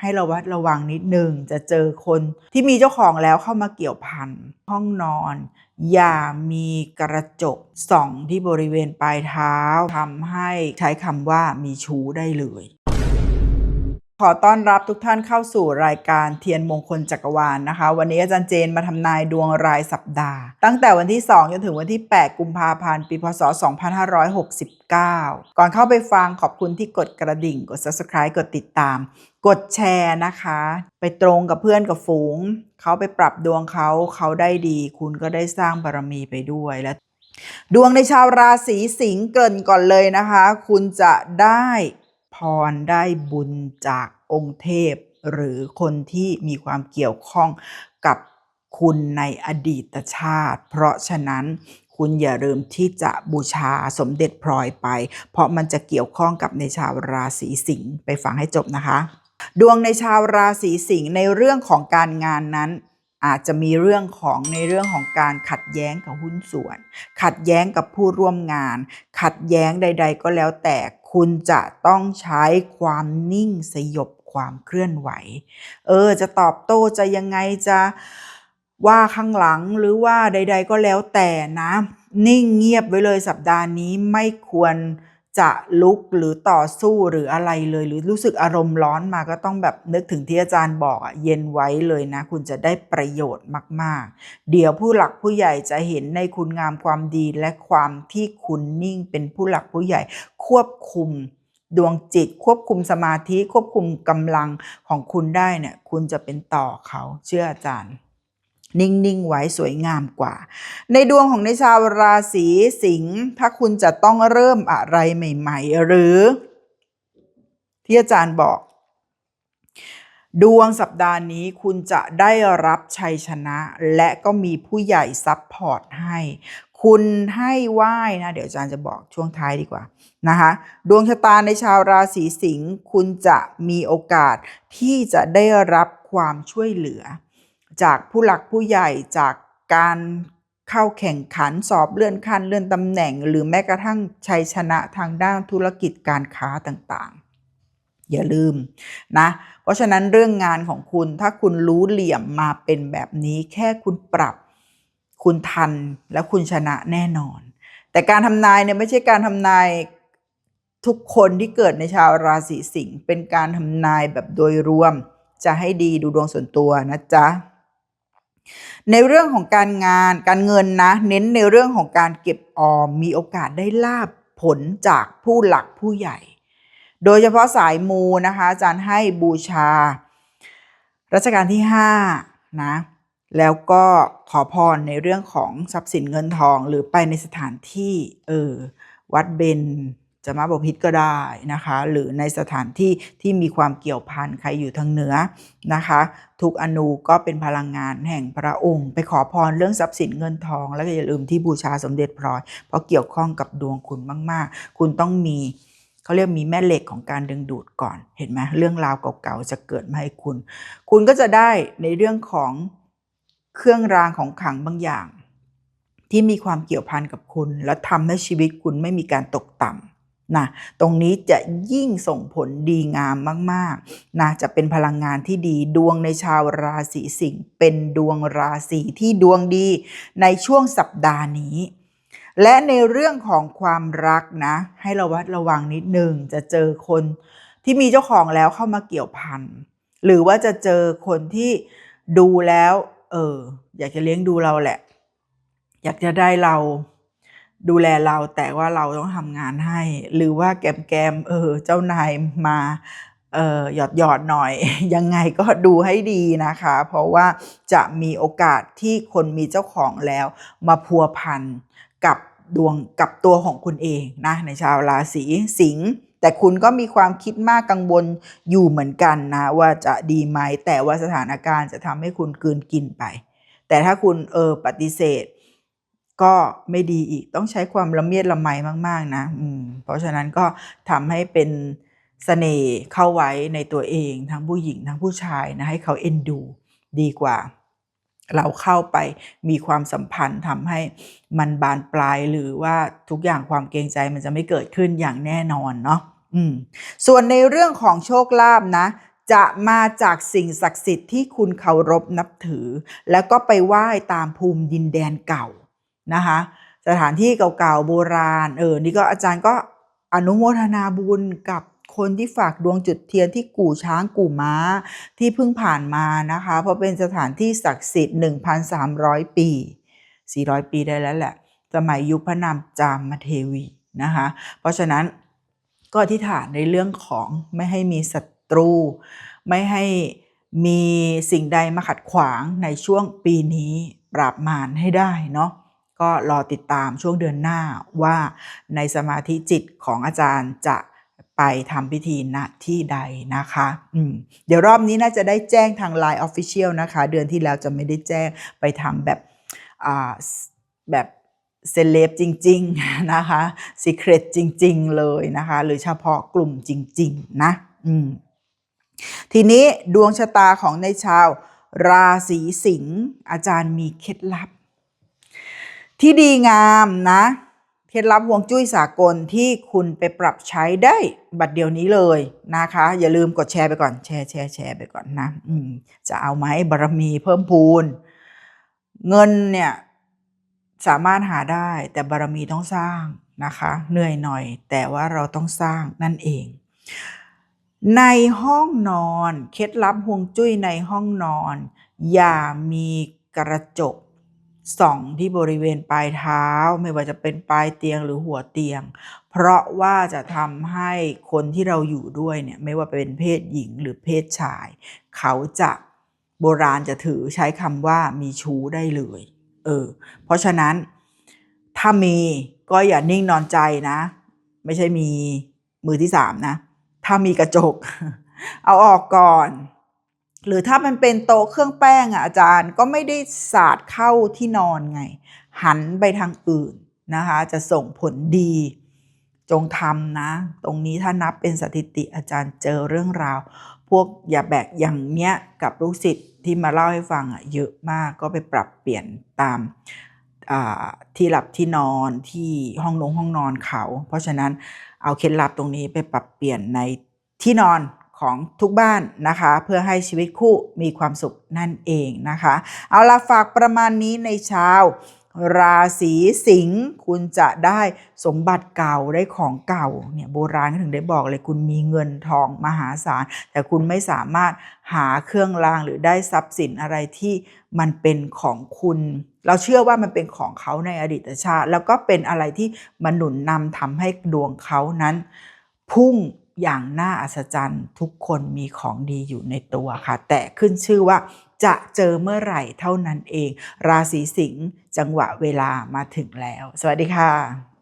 ให้ระวัดระวังนิดหนึ่งจะเจอคนที่มีเจ้าของแล้วเข้ามาเกี่ยวพันห้องนอน อย่ามีกระจกส่องที่บริเวณปลายเท้าทำให้ใช้คำว่ามีชู้ได้เลย ขอต้อนรับทุกท่านเข้าสู่รายการเทียนมงคลจักรวาลนะคะ วันนี้อาจารย์เจนมาทำนายดวงรายสัปดาห์ ตั้งแต่วันที่ 2 จนถึงวันที่ 8 กุมภาพันธ์ ปีพศ 2569 ก่อนเข้าไปฟังขอบคุณที่กดกระดิ่ง กด subscribe กดติดตาม กดแชร์นะคะ ไปตรงกับเพื่อนกับฝูง เขาไปปรับดวงเขาเขาได้ดี คุณก็ได้สร้างบารมีไปด้วยและดวงในชาวราศีสิงห์เกินก่อนเลยนะคะ คุณจะได้พรได้บุญจาก องค์เทพ หรือคนที่มีความเกี่ยวข้องกับคุณในอดีตชาติ เพราะฉะนั้นคุณอย่าลืมที่จะบูชาสมเด็จพลอยไป เพราะมันจะเกี่ยวข้องกับในชาวราศีสิงห์ไปฟังให้จบนะคะ ดวงในชาวราศีสิงห์ในเรื่องของการงานนั้น อาจจะมีเรื่องของในเรื่องของการขัดแย้งกับหุ้นส่วน ขัดแย้งกับผู้ร่วมงาน ขัดแย้งใด ๆ ก็แล้วแต่คุณจะต้องใช้ความนิ่งสยบ ความเคลื่อนไหว เออ จะตอบโต้จะยังไงจะว่าข้างหลังหรือว่าใด ๆ ก็แล้วแต่นะ นิ่งเงียบไว้เลยสัปดาห์นี้ไม่ควรจะลุกหรือต่อสู้หรืออะไรเลย หรือรู้สึกอารมณ์ร้อนมาก็ต้องแบบนึกถึงที่อาจารย์บอกอะเย็นไว้เลยนะ คุณจะได้ประโยชน์มาก ๆ เดี๋ยวผู้หลักผู้ใหญ่จะเห็นในคุณงามความดีและความที่คุณนิ่งเป็นผู้หลักผู้ใหญ่ควบคุม ดวงจิตควบคุมสมาธิควบคุมกำลังของคุณได้เนี่ยคุณจะเป็นต่อเขาเชื่ออาจารย์ นิ่ง ๆ ไว้สวยงามกว่า ในดวงของในชาวราศีสิงห์ถ้าคุณจะต้องเริ่มอะไรใหม่ ๆ หรือ ที่อาจารย์บอก ดวงสัปดาห์นี้คุณจะได้รับชัยชนะ และก็มีผู้ใหญ่ซัพพอร์ตให้ คุณให้ไหว้นะเดี๋ยวอาจารย์จะบอกช่วงท้ายดีกว่านะคะดวงชะตาในชาวราศีสิงห์คุณจะมีโอกาสที่จะได้รับความช่วยเหลือ จากผู้หลักผู้ใหญ่จากการเข้าแข่งขันสอบเลื่อนขั้นเลื่อนตำแหน่ง หรือแม้กระทั่งชัยชนะทางด้านธุรกิจการค้าต่างๆ อย่าลืมนะเพราะฉะนั้นเรื่องงานของคุณถ้าคุณรู้เหลี่ยมมาเป็นแบบนี้แค่คุณปรับ คุณทันแล้วคุณชนะแน่นอน แต่การทำนายเนี่ยไม่ใช่การทำนายทุกคนที่เกิดในชาวราศีสิงห์เป็นการทำนายแบบโดยรวม จะให้ดีดูดวงส่วนตัวนะจ๊ะในเรื่องของการงานการเงินนะ เน้นในเรื่องของการเก็บออมมีโอกาสได้ลาบผลจากผู้หลักผู้ใหญ่ โดยเฉพาะสายมูนะคะอาจารย์ให้บูชา รัชกาลที่ 5 นะ แล้วก็ขอพรในเรื่องของทรัพย์สินเงินทองหรือไปในสถานที่เออวัดเบนจะมาบพิษก็ได้นะคะ หรือในสถานที่ที่มีความเกี่ยวพันใครอยู่ทางเหนือนะคะ ทุกอนูก็เป็นพลังงานแห่งพระองค์ ไปขอพรเรื่องทรัพย์สินเงินทอง แล้วก็อย่าลืมที่บูชาสมเด็จพลอย เพราะเกี่ยวข้องกับดวงคุณมาก ๆ คุณต้องมีเขาเรียกมีแม่เหล็กของการดึงดูดก่อน เห็นไหมเรื่องราวเก่าๆจะเกิดมาให้คุณ คุณก็จะได้ในเรื่องของ เครื่องรางของขังบางอย่าง ที่มีความเกี่ยวพันกับคุณ และทำให้ชีวิตคุณไม่มีการตกต่ำนะตรงนี้จะยิ่งส่งผลดีงามมากๆนะจะเป็นพลังงานที่ดีดวงในชาวราศีสิงห์เป็นดวงราศีที่ดวงดีในช่วงสัปดาห์นี้และในเรื่องของความรักนะ ให้ระวัดระวังนิดหนึ่งจะเจอคนที่มีเจ้าของแล้วเข้ามาเกี่ยวพันหรือว่าจะเจอคนที่ดูแล้ว เออ อยากจะเลี้ยงดูเราแหละ อยากจะได้เราดูแลเราแต่ว่าเราต้องทำงานให้ หรือว่าแกมแกมเออ เจ้านายมาเออหยอดหยอดหน่อย ยังไงก็ดูให้ดีนะคะ เพราะว่าจะมีโอกาสที่คนมีเจ้าของแล้ว มาพัวพันกับดวงกับตัวของคุณเองนะในชาวราศีสิงห์ แต่คุณก็มีความคิดมากกังวลอยู่เหมือนกันนะ ว่าจะดีไหม แต่ว่าสถานการณ์จะทำให้คุณกืนกินไป แต่ถ้าคุณเออปฏิเสธ ก็ไม่ดีอีกต้องใช้ความละเมียดละไมมาก ๆ นะอืมเพราะฉะนั้นก็ทำให้เป็นเสน่ห์เข้าไว้ในตัวเองทั้งผู้หญิงทั้งผู้ชายนะให้เขาเอ็นดู ดีกว่า เราเข้าไปมีความสัมพันธ์ทำให้มันบานปลายหรือว่าทุกอย่างความเกรงใจมันจะไม่เกิดขึ้นอย่างแน่นอนเนาะอืมส่วนในเรื่องของโชคลาภนะ จะมาจากสิ่งศักดิ์สิทธิ์ที่คุณเคารพนับถือ แล้วก็ไปไหว้ตามภูมิดินแดนเก่านะคะสถานที่เก่าๆโบราณเออนี่ก็อาจารย์ก็อนุโมทนาบุญกับ คนที่ฝากดวงจุดเทียนที่กู่ช้างกู่ม้าที่เพิ่งผ่านมานะคะ เพราะเป็นสถานที่ศักดิ์สิทธิ์ 1,300 ปี 400 ปีได้แล้วแหละ สมัยยุคพระนามจามเทวีนะคะ เพราะฉะนั้นก็อธิษฐานในเรื่องของไม่ให้มีศัตรู ไม่ให้มีสิ่งใดมาขัดขวางในช่วงปีนี้ปราบมารให้ได้เนาะก็รอติดตามช่วงเดือนหน้าว่าในสมาธิจิตของอาจารย์จะ ไปทำพิธีณที่ใดนะคะอืมเดี๋ยวรอบนี้น่าจะได้แจ้งทาง Line Official นะคะ เดือนที่แล้วจะไม่ได้แจ้งไปทำแบบอ่าแบบเซเลบจริง ๆ นะคะ Secret จริง ๆ เลยนะคะ หรือเฉพาะกลุ่มจริง ๆ นะอืมทีนี้ดวงชะตาของในชาว ราศีสิงห์อาจารย์มีเคล็ดลับ ที่ดีงามนะ เคล็ดลับฮวงจุ้ยสากลที่คุณไปปรับใช้ได้บัดเดียวนี้เลยนะคะ อย่าลืมกดแชร์ไปก่อนแชร์แชร์แชร์ไปก่อนนะอืจะเอาไหมบารมีเพิ่มพูน เงินเนี่ยสามารถหาได้แต่บารมีต้องสร้างนะคะ เหนื่อยหน่อย แต่ว่าเราต้องสร้างนั่นเอง ในห้องนอนเคล็ดลับฮวงจุ้ยในห้องนอน อย่ามีกระจก ส่องที่บริเวณปลายเท้าไม่ว่าจะเป็นปลายเตียงหรือหัวเตียง เพราะว่าจะทำให้คนที่เราอยู่ด้วยเนี่ยไม่ว่าเป็นเพศหญิงหรือเพศชาย เขาจะโบราณจะถือใช้คำว่ามีชู้ได้เลยเออเพราะฉะนั้นถ้ามีก็อย่านิ่งนอนใจนะ ไม่ใช่มีมือที่สามนะ ถ้ามีกระจก เอาออกก่อน หรือถ้ามันเป็นโต๊ะเครื่องแป้งอะอาจารย์ก็ไม่ได้สาดเข้าที่นอนไง หันไปทางอื่นนะคะ จะส่งผลดี จงทำนะ ตรงนี้ถ้านับเป็นสถิติอาจารย์เจอเรื่องราว พวกอย่าแบกอย่างเนี้ยกับลูกศิษย์ที่มาเล่าให้ฟังอะเยอะมากก็ไปปรับเปลี่ยนตามที่หลับที่นอนที่ห้องนงห้องนอนเขา เพราะฉะนั้นเอาเคล็ดลับตรงนี้ไปปรับเปลี่ยนในที่นอน ของทุกบ้านนะคะ เพื่อให้ชีวิตคู่มีความสุขนั่นเองนะคะ เอาละฝากประมาณนี้ในเช้าราศีสิงห์คุณจะได้สมบัติเก่าได้ของเก่าเนี่ยโบราณถึงได้บอกเลยคุณมีเงินทองมหาศาล แต่คุณไม่สามารถหาเครื่องรางหรือได้ทรัพย์สินอะไรที่มันเป็นของคุณ เราเชื่อว่ามันเป็นของเขาในอดีตชาติ แล้วก็เป็นอะไรที่มาหนุนนำทำให้ดวงเขานั้น พุ่ง อย่างน่าอัศจรรย์ทุกคนมีของดีอยู่ในตัวค่ะ แต่ขึ้นชื่อว่าจะเจอเมื่อไหร่เท่านั้นเอง ราศีสิงห์จังหวะเวลามาถึงแล้ว สวัสดีค่ะ